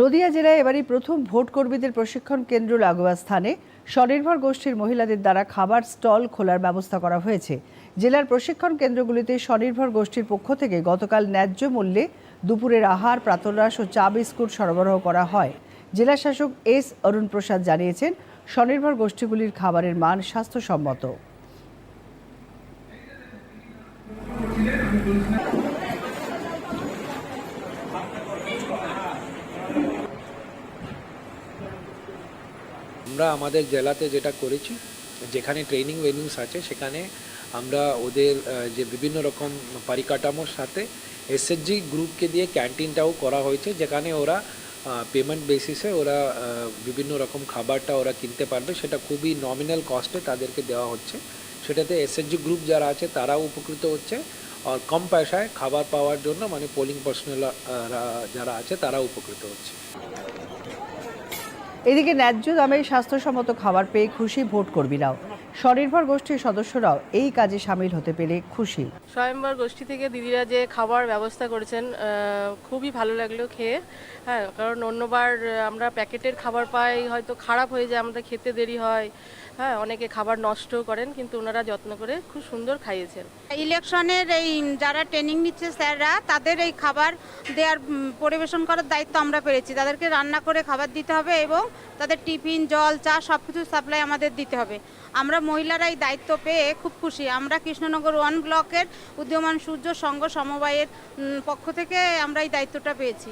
নদিয়া জেলায় এবারই প্রথম ভোট কর্মীদের প্রশিক্ষণ কেন্দ্র লাগোয়া স্থানে স্বনির্ভর গোষ্ঠীর মহিলাদের দ্বারা খাবার স্টল খোলার ব্যবস্থা করা হয়েছে। জেলার প্রশিক্ষণ কেন্দ্রগুলিতে স্বনির্ভর গোষ্ঠীর পক্ষ থেকে গতকাল ন্যায্য মূল্যে দুপুরের আহার প্রাতরাস ও চা বিস্কুট সরবরাহ করা হয়। জেলা শাসক এস অরুণ প্রসাদ জানিয়েছেন, স্বনির্ভর গোষ্ঠীগুলির খাবারের মান স্বাস্থ্যসম্মত। আমরা আমাদের জেলাতে যেটা করেছি, যেখানে ট্রেনিং ভেনিউস আছে, সেখানে আমরা ওদের যে বিভিন্ন রকম পরিকাঠামোর সাথে এসএসজি গ্রুপকে দিয়ে ক্যান্টিনটাও করা হয়েছে, যেখানে ওরা পেমেন্ট বেসিসে ওরা বিভিন্ন রকম খাবারটা ওরা কিনতে পারবে, সেটা খুবই নমিনাল কস্টে তাদেরকে দেওয়া হচ্ছে। সেটাতে এসএসজি গ্রুপ যারা আছে, তারাও উপকৃত হচ্ছে, আর কম পয়সায় খাবার পাওয়ার জন্য মানে পোলিং পার্সোনাল যারা আছে, তারাও উপকৃত হচ্ছে। এদিকে ন্যায্য দামে স্বাস্থ্যসম্মত খাবার পেয়ে খুশি ভোট কর্মীরাও। স্বনির্ভর গোষ্ঠীর সদস্যরাও এই কাজে সামিল হতে পেরে খুশি। স্বয়ম্বর গোষ্ঠী থেকে দিদিরা যে খাবার ব্যবস্থা করেছেন খুবই ভালো লাগল খেয়ে। হ্যাঁ কারণ অন্যবার আমরা প্যাকেটের খাবার পাই হয়তো খারাপ হয়ে যায় আমাদের খেতে দেরি হয়। হ্যাঁ অনেকে খাবার নষ্টও করেন কিন্তু ওনারা যত্ন করে খুব সুন্দর খাইয়েছেন। ইলেকশনের এই যারা ট্রেনিং নিচ্ছে স্যাররা তাদের এই খাবার দেওয়ার পরিবেশন করার দায়িত্ব আমরা পেরেছি। তাদেরকে রান্না করে খাবার দিতে হবে এবং তাদের টিফিন, জল, চা সব কিছু সাপ্লাই আমাদের দিতে হবে। আমরা মহিলারা এই দায়িত্ব পেয়ে খুব খুশি। আমরা কৃষ্ণনগর ওয়ান ব্লকের উদীয়মান সূর্য সংঘ সমবায়ের পক্ষ থেকে আমরা এই দায়িত্বটা পেয়েছি।